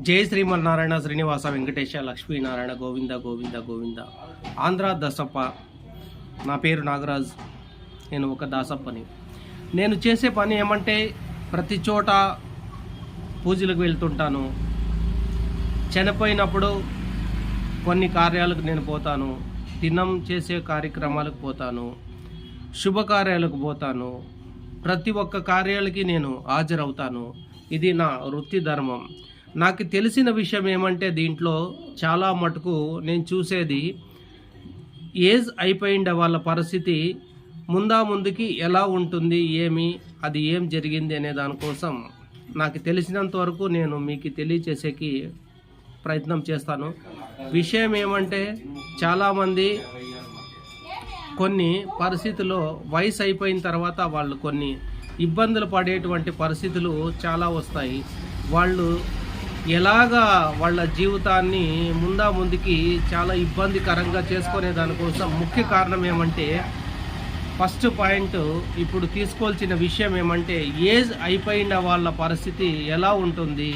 జై శ్రీమన్నారాయణ శ్రీనివాస వెంకటేశ లక్ష్మీనారాయణ గోవింద గోవింద గోవింద. ఆంధ్ర దసప్ప. నా పేరు నాగరాజ్. నేను ఒక దాసప్పని. నేను చేసే పని ఏమంటే ప్రతి చోట పూజలకు వెళ్తుంటాను. చనిపోయినప్పుడు కొన్ని కార్యాలకు నేను పోతాను. దినం చేసే కార్యక్రమాలకు పోతాను. శుభకార్యాలకు పోతాను. ప్రతి ఒక్క కార్యాలకి నేను హాజరవుతాను. ఇది నా వృత్తి ధర్మం. నాకు తెలిసిన విషయం ఏమంటే దీంట్లో చాలా మటుకు నేను చూసేది ఏజ్ అయిపోయిండే వాళ్ళ పరిస్థితి ముందా ముందుకి ఎలా ఉంటుంది ఏమి అది ఏం జరిగింది అనే దానికోసం నాకు తెలిసినంత వరకు నేను మీకు తెలియచేసేకి ప్రయత్నం చేస్తాను. విషయం ఏమంటే చాలామంది కొన్ని పరిస్థితుల్లో వయసు అయిపోయిన తర్వాత వాళ్ళు కొన్ని ఇబ్బందులు పడేటువంటి పరిస్థితులు చాలా వస్తాయి. వాళ్ళు ఎలాగా వాళ్ళ జీవితాన్ని ముందా ముందుకి చాలా ఇబ్బందికరంగా చేసుకునే దానికోసం ముఖ్య కారణం ఏమంటే ఫస్ట్ పాయింట్ ఇప్పుడు తీసుకోవాల్సిన విషయం ఏమంటే ఏజ్ అయిపోయిన వాళ్ళ పరిస్థితి ఎలా ఉంటుంది?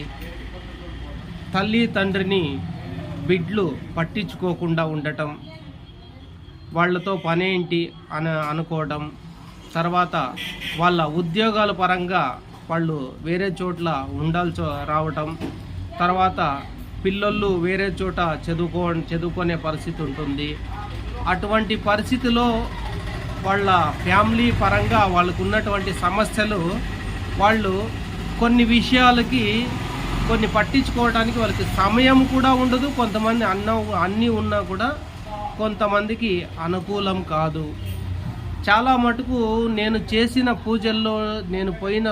తల్లి తండ్రిని బిడ్లు పట్టించుకోకుండా ఉండటం వాళ్ళతో పనేంటి అని అనుకోవడం తర్వాత వాళ్ళ ఉద్యోగాల పరంగా వాళ్ళు వేరే చోట్ల ఉండాల్సి రావటం తర్వాత పిల్లలు వేరే చోట చదువుకో చదువుకునే పరిస్థితి ఉంటుంది. అటువంటి పరిస్థితిలో వాళ్ళ ఫ్యామిలీ పరంగా వాళ్ళకు ఉన్నటువంటి సమస్యలు వాళ్ళు కొన్ని విషయాలకి కొన్ని పట్టించుకోవడానికి వాళ్ళకి సమయం కూడా ఉండదు. కొంతమంది అన్న అన్నీ ఉన్నా కూడా కొంతమందికి అనుకూలం కాదు. చాలా మటుకు నేను చేసిన పూజల్లో నేను పోయిన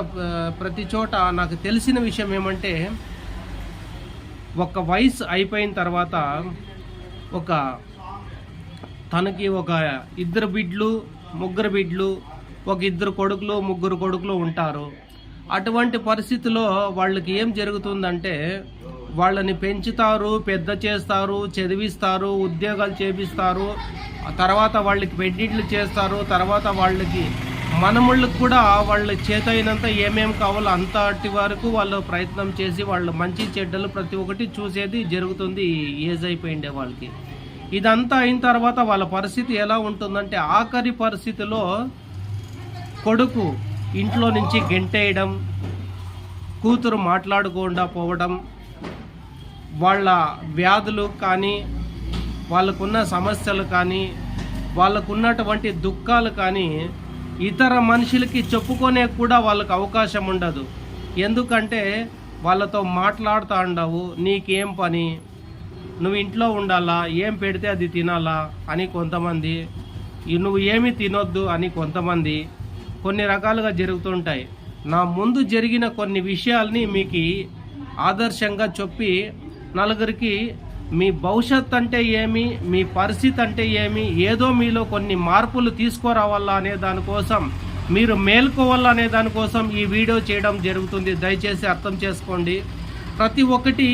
ప్రతి చోట నాకు తెలిసిన విషయం ఏమంటే ఒక వయసు అయిపోయిన తర్వాత ఒక తనకి ఒక ఇద్దరు బిడ్లు ముగ్గురు బిడ్లు ఒక ఇద్దరు కొడుకులు ముగ్గురు కొడుకులు ఉంటారు. అటువంటి పరిస్థితిలో వాళ్ళకి ఏం జరుగుతుందంటే వాళ్ళని పెంచుతారు పెద్ద చేస్తారు చదివిస్తారు ఉద్యోగాలు చేపిస్తారు. తర్వాత వాళ్ళకి పెళ్ళిళ్ళు చేస్తారు తర్వాత వాళ్ళకి మనముళ్ళకు కూడా వాళ్ళ చేతైనంత ఏమేమి కావాలో అంతటి వరకు వాళ్ళు ప్రయత్నం చేసి వాళ్ళు మంచి చెడ్డలు ప్రతి ఒక్కటి చూసేది జరుగుతుంది. ఏజ్ అయిపోయిండే వాళ్ళకి. ఇదంతా అయిన తర్వాత వాళ్ళ పరిస్థితి ఎలా ఉంటుందంటే ఆఖరి పరిస్థితిలో కొడుకు ఇంట్లో నుంచి గెంటేయడం కూతురు మాట్లాడకుండా పోవడం వాళ్ళ వ్యాధులు కానీ వాళ్ళకున్న సమస్యలు కానీ వాళ్ళకున్నటువంటి దుఃఖాలు కానీ ఇతర మనుషులకి చెప్పుకునే కూడా వాళ్ళకి అవకాశం ఉండదు. ఎందుకంటే వాళ్ళతో మాట్లాడుతూ ఉండవు. నీకేం పని? నువ్వు ఇంట్లో ఉండాలా? ఏం పెడితే అది తినాలా? అని కొంతమంది ఈ నువ్వు ఏమి తినొద్దు అని కొంతమంది కొన్ని రకాలుగా జరుగుతుంటాయి. నా ముందు జరిగిన కొన్ని విషయాల్ని మీకు ఆదర్శంగా చెప్పి నలుగురికి మీ భవిష్యత్ అంటే ఏమి మీ పరిస్థితి అంటే ఏమి ఏదో మీలో కొన్ని మార్పులు తీసుకురావాలా అనే దానికోసం మీరు మేల్కోవాలా అనే దానికోసం ఈ వీడియో చేయడం జరుగుతుంది. దయచేసి అర్థం చేసుకోండి. ప్రతి ఒక్కటి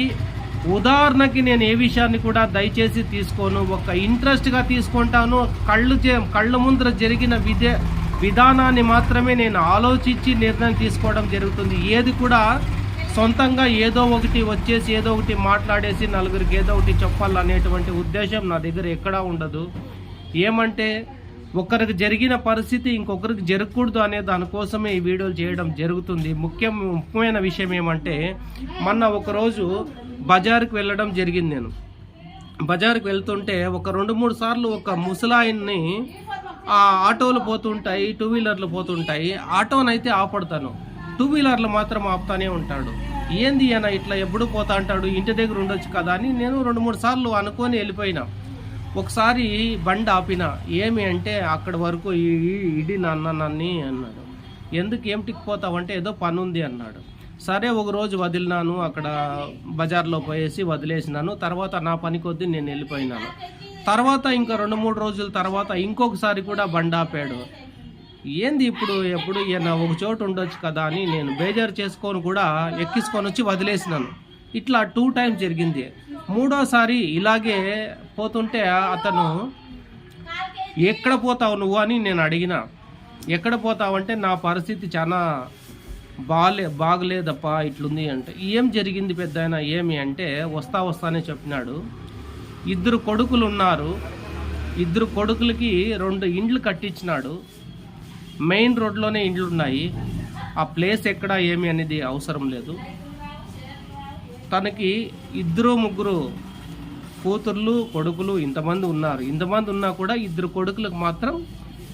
ఉదాహరణకి నేను ఏ విషయాన్ని కూడా దయచేసి తీసుకోను. ఒక ఇంట్రెస్ట్గా తీసుకుంటాను. కళ్ళు చే కళ్ళ ముందర జరిగిన విదే విధానాన్ని మాత్రమే నేను ఆలోచించి నిర్ణయం తీసుకోవడం జరుగుతుంది. ఏది కూడా సొంతంగా ఏదో ఒకటి వచ్చేసి ఏదో ఒకటి మాట్లాడేసి నలుగురికి ఏదో ఒకటి చెప్పాలనేటువంటి ఉద్దేశం నా దగ్గర ఎక్కడా ఉండదు. ఏమంటే ఒకరికి జరిగిన పరిస్థితి ఇంకొకరికి జరగకూడదు అనే దానికోసమే ఈ వీడియోలు చేయడం జరుగుతుంది. ముఖ్యం ముఖ్యమైన విషయం ఏమంటే మొన్న ఒకరోజు బజార్కి వెళ్ళడం జరిగింది నేను. బజార్కి వెళ్తుంటే ఒక రెండు మూడు సార్లు ఒక ముసలాయన్ని ఆ ఆటోలు పోతుంటాయి టూ వీలర్లు పోతుంటాయి. ఆటోనైతే ఆపడతాను. టూ వీలర్లు మాత్రం ఆపుతానే ఉంటాడు. ఏంది అన్న ఇట్లా ఎప్పుడు పోతా అంటాడు? ఇంటి దగ్గర ఉండొచ్చు కదా అని నేను రెండు మూడు సార్లు అనుకొని వెళ్ళిపోయినా. ఒకసారి బండి ఆపిన. ఏమి అంటే అక్కడి వరకు ఈ- ఇడి నాన్న నన్ని అన్నాడు. ఎందుకు ఏమిటికి పోతావంటే ఏదో పని ఉంది అన్నాడు. సరే ఒక రోజు వదిలినాను. అక్కడ బజార్లో పోయేసి వదిలేసినాను. తర్వాత నా పని కొద్దీ నేను వెళ్ళిపోయినాను. తర్వాత ఇంకా రెండు మూడు రోజుల తర్వాత ఇంకొకసారి కూడా బండి ఆపాడు. ఏంది ఇప్పుడు ఎప్పుడు ఈయన ఒక చోటు ఉండొచ్చు కదా అని నేను బేజారు చేసుకొని కూడా ఎక్కించుకొని వచ్చి వదిలేసినాను. ఇట్లా టూ టైమ్స్ జరిగింది. మూడోసారి ఇలాగే పోతుంటే అతను ఎక్కడ పోతావు నువ్వు? అని నేను అడిగిన. ఎక్కడ పోతావంటే నా పరిస్థితి చాలా బాలే బాగలేదప్పా ఇట్లుంది అంటే. ఏం జరిగింది పెద్ద ఏమి? అంటే వస్తా వస్తానే చెప్పినాడు. ఇద్దరు కొడుకులు ఉన్నారు. ఇద్దరు కొడుకులకి రెండు ఇండ్లు కట్టించినాడు. మెయిన్ రోడ్లోనే ఇండ్లు ఉన్నాయి. ఆ ప్లేస్ ఎక్కడ ఏమి అనేది అవసరం లేదు. తనకి ఇద్దరు ముగ్గురు కూతుర్లు కొడుకులు ఇంతమంది ఉన్నారు. ఇంతమంది ఉన్నా కూడా ఇద్దరు కొడుకులకు మాత్రం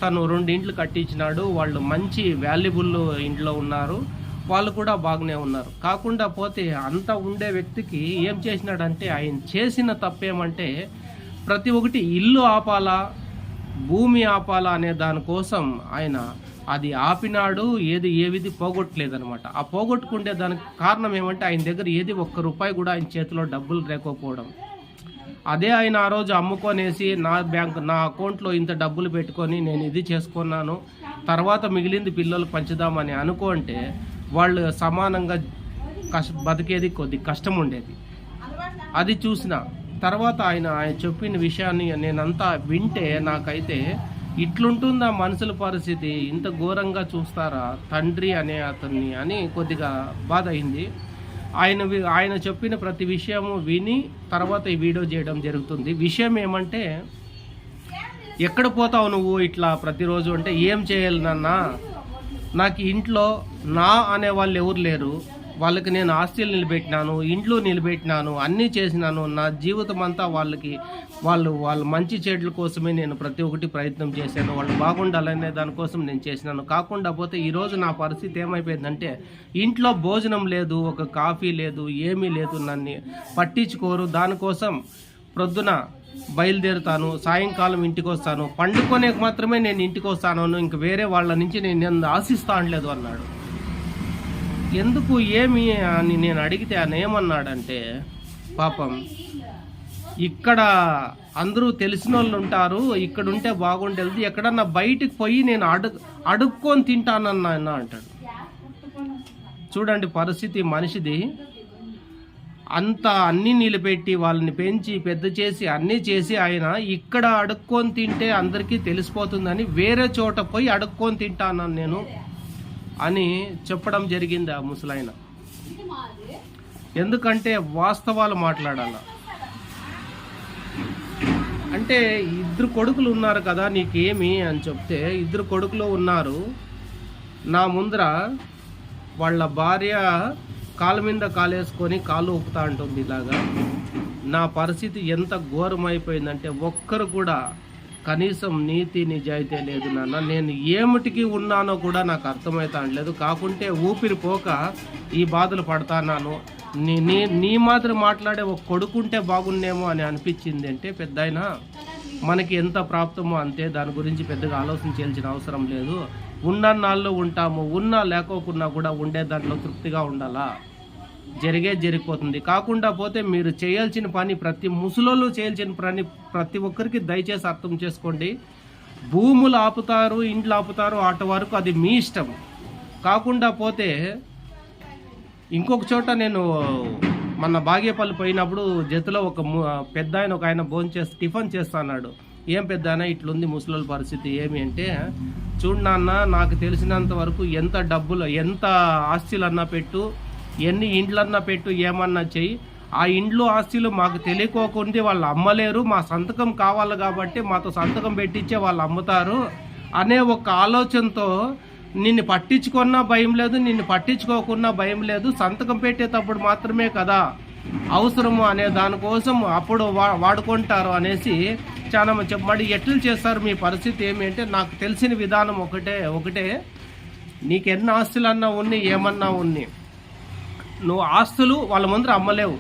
తను రెండు ఇండ్లు కట్టించినాడు. వాళ్ళు మంచి వాల్యుబుల్ ఇంట్లో ఉన్నారు. వాళ్ళు కూడా బాగానే ఉన్నారు. కాకుండా పోతే అంత ఉండే వ్యక్తికి ఏం చేసినాడంటే ఆయన చేసిన తప్పేమంటే ప్రతి ఒక్కటి ఇల్లు ఆపాలా భూమి ఆపాలా అనే దానికోసం ఆయన అది ఆపినాడు ఏది ఏవిది పోగొట్టలేదనమాట ఆ పోగొట్టుకుంటే దానికి కారణం ఏమంటే ఆయన దగ్గర ఏది ఒక్క రూపాయి కూడా ఆయన చేతిలో డబ్బులు లేకపోవడం. అదే ఆయన ఆ రోజు అమ్ముకొనేసి నా బ్యాంక్ నా అకౌంట్లో ఇంత డబ్బులు పెట్టుకొని నేను ఇది చేసుకున్నాను తర్వాత మిగిలింది పిల్లలు పంచుదామని అనుకుంటే వాళ్ళు సమానంగా కష్ట బతికేది కొద్ది కష్టం ఉండేది. అది చూసిన తర్వాత ఆయన ఆయన చెప్పిన విషయాన్ని నేనంతా వింటే నాకైతే ఇట్లుంటుందా మనుషుల పరిస్థితి? ఇంత ఘోరంగా చూస్తారా తండ్రి అనే అతన్ని అని కొద్దిగా బాధ అయింది. ఆయన ఆయన చెప్పిన ప్రతి విషయము విని తర్వాత ఈ వీడియో చేయడం జరుగుతుంది. విషయం ఏమంటే ఎక్కడ పోతావు నువ్వు ఇట్లా ప్రతిరోజు? అంటే ఏం చేయాలి నాన్న? నాకు ఇంట్లో నా అనే వాళ్ళు ఎవరు లేరు. వాళ్ళకి నేను ఆస్తులు నిలబెట్టినాను ఇంట్లో నిలబెట్టినాను అన్నీ చేసినాను. నా జీవితం అంతా వాళ్ళకి వాళ్ళు వాళ్ళ మంచి చెడ్ల కోసమే నేను ప్రతి ఒక్కటి ప్రయత్నం చేశాను. వాళ్ళు బాగుండాలనే దానికోసం నేను చేసినాను. కాకుండా పోతే ఈరోజు నా పరిస్థితి ఏమైపోయిందంటే ఇంట్లో భోజనం లేదు ఒక కాఫీ లేదు ఏమీ లేదు నన్ను పట్టించుకోరు. దానికోసం ప్రొద్దున బయలుదేరుతాను సాయంకాలం ఇంటికి వస్తాను. పండుకొనేకి మాత్రమే నేను ఇంటికి వస్తాను. ఇంక వేరే వాళ్ళ నుంచి నేను ఆశిస్తా అనలేదు అన్నాడు. ఎందుకు ఏమి అని నేను అడిగితే ఆయన ఏమన్నాడంటే పాపం ఇక్కడ అందరూ తెలిసిన వాళ్ళు ఉంటారు ఇక్కడ ఉంటే బాగుండేది. ఎక్కడన్నా బయటికి పోయి నేను అడుగు అడుక్కొని తింటానన్నా అన్న అంటాడు. చూడండి పరిస్థితి మనిషిది. అంత అన్ని నిలబెట్టి వాళ్ళని పెంచి పెద్ద చేసి అన్నీ చేసి ఆయన ఇక్కడ అడుక్కొని తింటే అందరికీ తెలిసిపోతుందని వేరే చోట పోయి అడుక్కొని తింటానని నేను. అని చెప్పడం జరిగింది ఆ ముసలాయన. ఎందుకంటే వాస్తవాలు మాట్లాడాల. అంటే ఇద్దరు కొడుకులు ఉన్నారు కదా నీకేమి అని చెప్తే ఇద్దరు కొడుకులు ఉన్నారు. నా ముందర వాళ్ళ భార్య కాళ్ళ మీద కాలేసుకొని కాళ్ళు ఊపుతా ఉంటుంది ఇలాగా. నా పరిస్థితి ఎంత ఘోరమైపోయిందంటే ఒక్కరు కూడా కనీసం నీతి నిజాయితీ లేదు నాన్న. నేను ఏమిటికి ఉన్నానో కూడా నాకు అర్థమవుతా లేదు. కాకుంటే ఊపిరి పోక ఈ బాధలు పడతానాను నీ నీ నీ మాత్రం మాట్లాడే ఒక కొడుకుంటే బాగున్నేమో అని అనిపించింది అంటే పెద్ద మనకి ఎంత ప్రాప్తమో అంతే. దాని గురించి పెద్దగా ఆలోచన చేయాల్సిన అవసరం లేదు. ఉన్న నాళ్ళు ఉంటాము. ఉన్నా లేకోకున్నా కూడా ఉండే దాంట్లో తృప్తిగా ఉండాలా? జరిగే జరిగిపోతుంది. కాకుండా పోతే మీరు చేయాల్సిన పని ప్రతి ముసలోళ్ళు చేయాల్సిన పని ప్రతి ఒక్కరికి దయచేసి అర్థం చేసుకోండి. భూములు ఆపుతారు ఇండ్లు ఆపుతారు అటు వరకు అది మీ ఇష్టం. కాకుండా పోతే ఇంకొక చోట నేను మన బాగేపల్లి పోయినప్పుడు జతలో ఒక పెద్ద ఆయన ఒక ఆయన భోజనం చేసి టిఫిన్ చేస్తాన్నాడు ఏం పెద్ద ఆయన ఇట్లుంది ముసలోళ్ళ పరిస్థితి ఏమి అంటే చూడు నాన్న నాకు తెలిసినంత వరకు ఎంత డబ్బులు ఎంత ఆస్తులన్నా పెట్టు ఎన్ని ఇండ్లన్నా పెట్టు ఏమన్నా చెయ్యి. ఆ ఇండ్లు ఆస్తులు మాకు తెలియకోకుండా వాళ్ళు అమ్మలేరు. మా సంతకం కావాలి కాబట్టి మాతో సంతకం పెట్టించే వాళ్ళు అమ్ముతారు అనే ఒక ఆలోచనతో నిన్ను పట్టించుకున్నా భయం లేదు నిన్ను పట్టించుకోకున్నా భయం లేదు. సంతకం పెట్టేటప్పుడు మాత్రమే కదా అవసరము అనే దానికోసం అప్పుడు వా- వాడుకుంటారు అనేసి చాలా చెప్ప మరి ఎట్లు చేస్తారు మీ పరిస్థితి ఏమి అంటే నాకు తెలిసిన విధానం ఒకటే ఒకటే. నీకు ఎన్ని ఆస్తులన్నా ఉన్ని ఏమన్నా ఉన్ని నువ్వు ఆస్తులు వాళ్ళ ముందర అమ్మలేవు.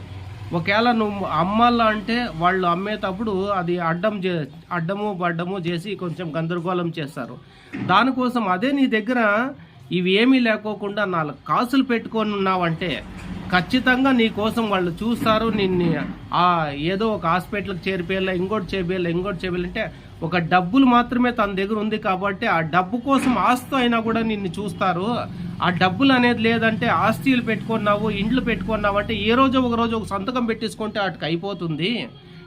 ఒకవేళ నువ్వు అమ్మాలా అంటే వాళ్ళు అమ్మేటప్పుడు అది అడ్డం చే అడ్డము బడ్డము చేసి కొంచెం గందరగోళం చేస్తారు. దానికోసం అదే నీ దగ్గర ఇవి ఏమీ లేకోకుండా నాలుగు కాసులు పెట్టుకొని ఉన్నావంటే ఖచ్చితంగా నీ కోసం వాళ్ళు చూస్తారు. నిన్ను ఆ ఏదో ఒక హాస్పిటల్కి చేరిపోయేలా ఇంకోటి చేపేయాలి ఇంకోటి చేపేయాలంటే ఒక డబ్బులు మాత్రమే తన దగ్గర ఉంది కాబట్టి ఆ డబ్బు కోసం ఆస్తి అయినా కూడా నిన్ను చూస్తారు. ఆ డబ్బులు అనేది లేదంటే ఆస్తిలు పెట్టుకున్నావు ఇండ్లు పెట్టుకున్నావు అంటే ఏ రోజు ఒక రోజు ఒక సంతకం పెట్టేసుకుంటే వాటికి అయిపోతుంది.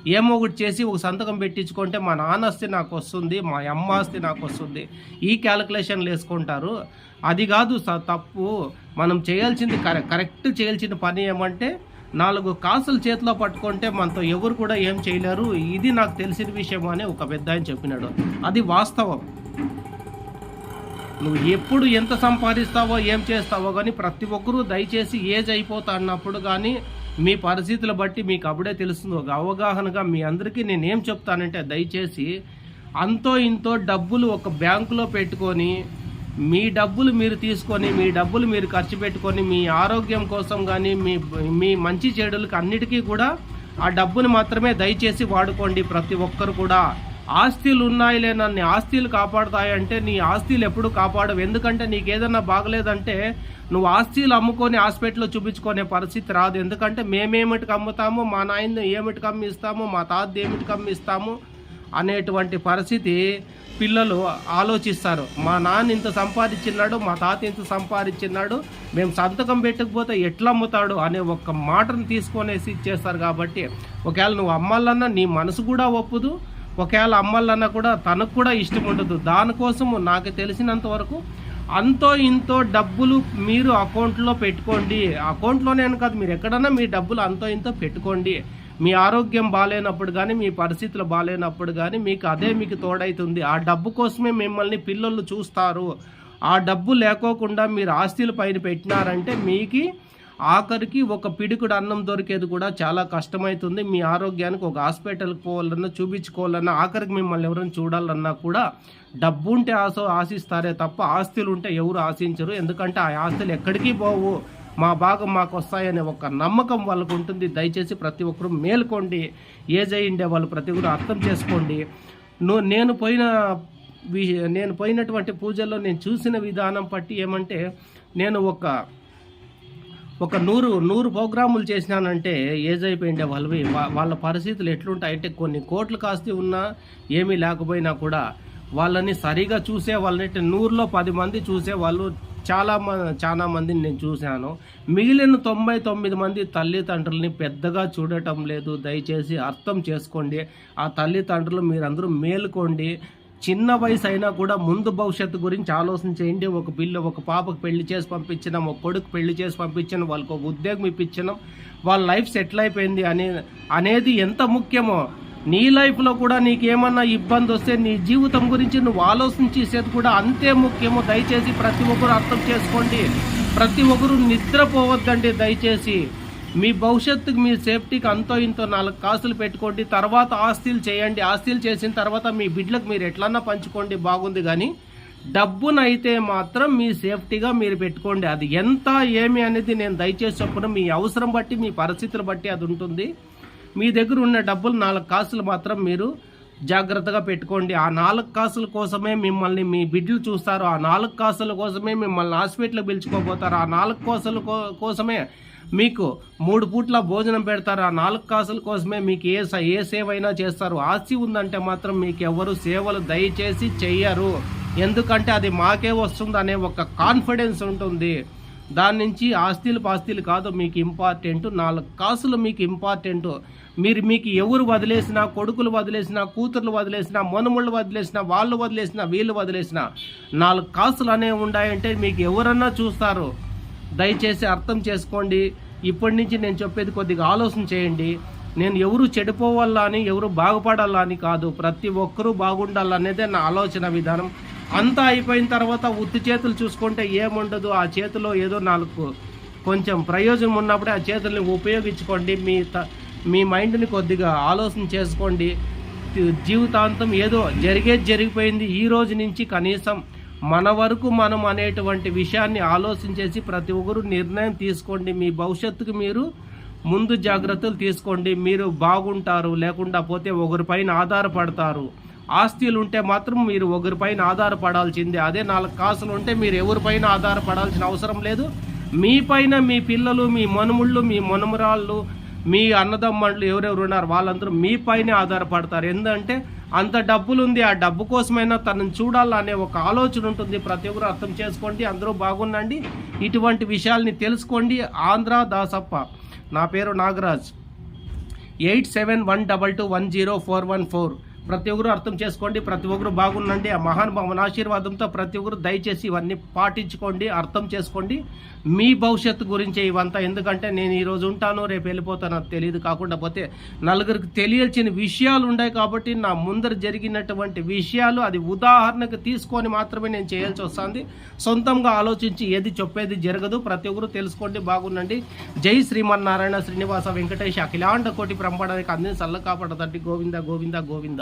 ఏమో ఒకటి చేసి ఒక సంతకం పెట్టించుకుంటే మా నాన్న ఆస్తి నాకు వస్తుంది మా అమ్మ ఆస్తి నాకు వస్తుంది ఈ క్యాలిక్యులేషన్లు వేసుకుంటారు. అది కాదు స- తప్పు. మనం చేయాల్సింది కరె- కరెక్ట్ చేయాల్సిన పని ఏమంటే నాలుగు కాసులు చేతిలో పట్టుకుంటే మనతో ఎవరు కూడా ఏం చేయలేరు. ఇది నాకు తెలిసిన విషయం అని ఒక పెద్ద ఆయన చెప్పినాడు. అది వాస్తవం. నువ్వు ఎప్పుడు ఎంత సంపాదిస్తావో ఏం చేస్తావో కానీ ప్రతి ఒక్కరూ దయచేసి ఏజ్ అయిపోతా అన్నప్పుడు కానీ మీ పరిస్థితులు బట్టి మీకు అప్పుడే తెలుస్తుంది. ఒక అవగాహనగా మీ అందరికీ నేను ఏం చెప్తానంటే దయచేసి అంతో ఇంతో డబ్బులు ఒక బ్యాంకులో పెట్టుకొని మీ డబ్బులు మీరు తీసుకొని మీ డబ్బులు మీరు ఖర్చు పెట్టుకొని మీ ఆరోగ్యం కోసం కానీ మీ మీ మంచి చెడులకు అన్నిటికీ కూడా ఆ డబ్బుని మాత్రమే దయచేసి వాడుకోండి ప్రతి ఒక్కరు కూడా. ఆస్తులు ఉన్నాయి లేనన్ని ఆస్తులు కాపాడుతాయంటే నీ ఆస్తులు ఎప్పుడు కాపాడవు. ఎందుకంటే నీకు ఏదన్నా బాగలేదంటే నువ్వు ఆస్తులు అమ్ముకొని హాస్పిటల్లో చూపించుకునే పరిస్థితి రాదు. ఎందుకంటే మేమేమిటికి అమ్ముతాము మా నాయన ఏమిటికి అమ్మిస్తాము మా తాత ఏమిటికి అమ్మిస్తాము అనేటువంటి పరిస్థితి పిల్లలు ఆలోచిస్తారు. మా నాన్న ఇంత సంపాదించినాడు మా తాత ఇంత సంపాదించినాడు మేము సంతకం పెట్టకపోతే ఎట్లా అమ్ముతాడు అనే ఒక మాటను తీసుకొనేసి ఇచ్చేస్తారు కాబట్టి ఒకవేళ నువ్వు అమ్మాలన్నా నీ మనసు కూడా ఒప్పుదు ఒకవేళ అమ్మాలన్నా కూడా తనకు కూడా ఇష్టం ఉండదు. దానికోసము నాకు తెలిసినంత వరకు అంతో ఇంతో డబ్బులు మీరు అకౌంట్లో పెట్టుకోండి. అకౌంట్లోనే అని కాదు మీరు ఎక్కడన్నా మీ డబ్బులు అంతో ఇంతో పెట్టుకోండి. మీ ఆరోగ్యం బాగాలేనప్పుడు కానీ మీ పరిస్థితులు బాగాలేనప్పుడు కానీ మీకు అదే మీకు తోడైతుంది. ఆ డబ్బు కోసమే మిమ్మల్ని పిల్లలు చూస్తారు. ఆ డబ్బు లేకోకుండా మీరు ఆస్తుల పైన పెట్టినారంటే మీకు ఆఖరికి ఒక పిడికుడు అన్నం దొరికేది కూడా చాలా కష్టమవుతుంది మీ ఆరోగ్యానికి ఒక హాస్పిటల్కి పోవాలన్నా చూపించుకోవాలన్నా ఆఖరికి మిమ్మల్ని ఎవరైనా చూడాలన్నా కూడా డబ్బు ఉంటే ఆశ ఆశిస్తారే తప్ప ఆస్తులు ఉంటే ఎవరు ఆశించరు. ఎందుకంటే ఆ ఆస్తులు ఎక్కడికి పోవు. మా భాగం మాకు వస్తాయనే ఒక నమ్మకం వాళ్ళకు ఉంటుంది. దయచేసి ప్రతి ఒక్కరూ మేల్కోండి. ఏజ్ అయ్యిండే వాళ్ళు ప్రతి ఒక్కరు అర్థం చేసుకోండి. ను- నేను పోయిన వి- నేను పోయినటువంటి పూజల్లో నేను చూసిన విధానం పట్టి ఏమంటే నేను ఒక ఒక నూరు నూరు ప్రోగ్రాములు చేసినానంటే ఏజ్ అయిపోయిండే వాళ్ళవి వాళ్ళ పరిస్థితులు ఎట్లుంటాయంటే కొన్ని కోట్లు కాస్తి ఉన్నా ఏమీ లేకపోయినా కూడా వాళ్ళని సరిగా చూసే వాళ్ళని నూరులో పది మంది చూసే వాళ్ళు చాలా మ చాలా మందిని నేను చూశాను. మిగిలిన తొంభై తొమ్మిది మంది తల్లిదండ్రులని పెద్దగా చూడటం లేదు. దయచేసి అర్థం చేసుకోండి. ఆ తల్లిదండ్రులు మీరందరూ మేలుకోండి. చిన్న వయసు అయినా కూడా ముందు భవిష్యత్తు గురించి ఆలోచన చేయండి ఒక పిల్ల ఒక పాపకు పెళ్ళి చేసి పంపించినాం ఒక కొడుకు పెళ్ళి చేసి పంపించినాం వాళ్ళకి ఒక ఉద్యోగం ఇప్పించినాం వాళ్ళ లైఫ్ సెటిల్ అయిపోయింది అనే అనేది ఎంత ముఖ్యమో? నీ లైఫ్లో కూడా నీకు ఏమన్నా ఇబ్బంది వస్తే నీ జీవితం గురించి నువ్వు ఆలోచన చేసేది కూడా అంతే ముఖ్యమో? దయచేసి ప్రతి ఒక్కరు అర్థం చేసుకోండి. ప్రతి ఒక్కరు నిద్రపోవద్దండి దయచేసి. మీ భవిష్యత్తుకు మీ సేఫ్టీకి అంతో ఇంతో నాలుగు కాసులు పెట్టుకోండి. తర్వాత ఆస్తులు చేయండి. ఆస్తులు చేసిన తర్వాత మీ బిడ్డలకు మీరు ఎట్లన్నా పంచుకోండి బాగుంది కానీ డబ్బునైతే మాత్రం మీ సేఫ్టీగా మీరు పెట్టుకోండి. అది ఎంత ఏమి అనేది నేను దయచేసి చెప్పను. మీ అవసరం బట్టి మీ పరిస్థితులు బట్టి అది ఉంటుంది. మీ దగ్గర ఉన్న డబ్బులు నాలుగు కాసులు మాత్రం మీరు జాగ్రత్తగా పెట్టుకోండి. ఆ నాలుగు కాసుల కోసమే మిమ్మల్ని మీ బిడ్డలు చూస్తారు. ఆ నాలుగు కాసుల కోసమే మిమ్మల్ని హాస్పిటల్కి పిలుచుకోబోతారు. ఆ నాలుగు కాసుల కో- కోసమే మీకు మూడు పూట్ల భోజనం పెడతారు. ఆ నాలుగు కాసుల కోసమే మీకు ఏ ఏ సేవ అయినా చేస్తారు. ఆస్తి ఉందంటే మాత్రం మీకు ఎవరు సేవలు దయచేసి చెయ్యరు. ఎందుకంటే అది మాకే వస్తుంది అనే ఒక కాన్ఫిడెన్స్ ఉంటుంది. దాని నుంచి ఆస్తిలు పాస్తిలు కాదు మీకు ఇంపార్టెంట్. నాలుగు కాసులు మీకు ఇంపార్టెంట్. మీరు మీకు ఎవరు వదిలేసినా కొడుకులు వదిలేసినా కూతుర్లు వదిలేసినా మనుముళ్ళు వదిలేసినా వాళ్ళు వదిలేసినా వీళ్ళు వదిలేసినా నాలుగు కాసులు అనేవి ఉన్నాయంటే మీకు ఎవరన్నా చూస్తారు. దయచేసి అర్థం చేసుకోండి. ఇప్పటి నుంచి నేను చెప్పేది కొద్దిగా ఆలోచన చేయండి. నేను ఎవరు చెడిపోవాలా అని ఎవరు బాగుపడాలా అని కాదు. ప్రతి ఒక్కరూ బాగుండాలనేదే నా ఆలోచన విధానం. అంతా అయిపోయిన తర్వాత ఉత్తి చేతులు చూసుకుంటే ఏముండదు. ఆ చేతిలో ఏదో నాలుగు కొంచెం ప్రయోజనం ఉన్నప్పుడే ఆ చేతుల్ని ఉపయోగించుకోండి. మీ త- మీ మైండ్ని కొద్దిగా ఆలోచన చేసుకోండి. జీవితాంతం ఏదో జరిగేది జరిగిపోయింది. ఈ రోజు నుంచి కనీసం మన వరకు మనం అనేటువంటి విషయాన్ని ఆలోచించేసి ప్రతి ఒక్కరు నిర్ణయం తీసుకోండి. మీ భవిష్యత్తుకు మీరు ముందు జాగ్రత్తలు తీసుకోండి. మీరు బాగుంటారు లేకుండా పోతే ఒకరిపైన ఆధారపడతారు. ఆస్తులు ఉంటే మాత్రం మీరు ఒకరిపైన ఆధారపడాల్సిందే. అదే నాలుగు కాసులు ఉంటే మీరు ఎవరిపైన ఆధారపడాల్సిన అవసరం లేదు. మీ పైన మీ పిల్లలు మీ మనుముళ్ళు మీ మనుమరాళ్ళు మీ అన్నదమ్ముళ్ళు ఎవరెవరు ఉన్నారు? వాళ్ళందరూ మీపైనే ఆధారపడతారు. ఎందుకంటే అంత డబ్బులు ఉంది ఆ డబ్బు కోసమైనా తనను చూడాలనే ఒక ఆలోచన ఉంటుంది. ప్రతి ఒక్కరు అర్థం చేసుకోండి అందరూ బాగుండండి. ఇటువంటి విషయాల్ని తెలుసుకోండి. ఆంధ్ర దాసప్ప నా పేరు Nagaraj. Eight seven one double two one zero four one four. ప్రతి ఒక్కరు అర్థం చేసుకోండి ప్రతి ఒక్కరు బాగుండండి. ఆ మహానుభావుని ఆశీర్వాదంతో ప్రతి ఒక్కరు దయచేసి ఇవన్నీ పాటించుకోండి అర్థం చేసుకోండి. మీ భవిష్యత్తు గురించే ఇవంతా. ఎందుకంటే నేను ఈరోజు ఉంటాను రేపు వెళ్ళిపోతాను తెలియదు కాకుండా పోతే నలుగురికి తెలియాల్సిన విషయాలు ఉన్నాయి కాబట్టి నా ముందర జరిగినటువంటి విషయాలు అది ఉదాహరణకు తీసుకొని మాత్రమే నేను చేయాల్సి వస్తుంది. సొంతంగా ఆలోచించి ఏది చెప్పేది జరగదు. ప్రతి ఒక్కరు తెలుసుకోండి బాగుండండి. జై శ్రీమన్నారాయణ శ్రీనివాస వెంకటేష్ అఖిలాండ కోటి బ్రహ్మాండానికి అందిన సల్ల కాపాడదండి. గోవింద గోవింద గోవింద.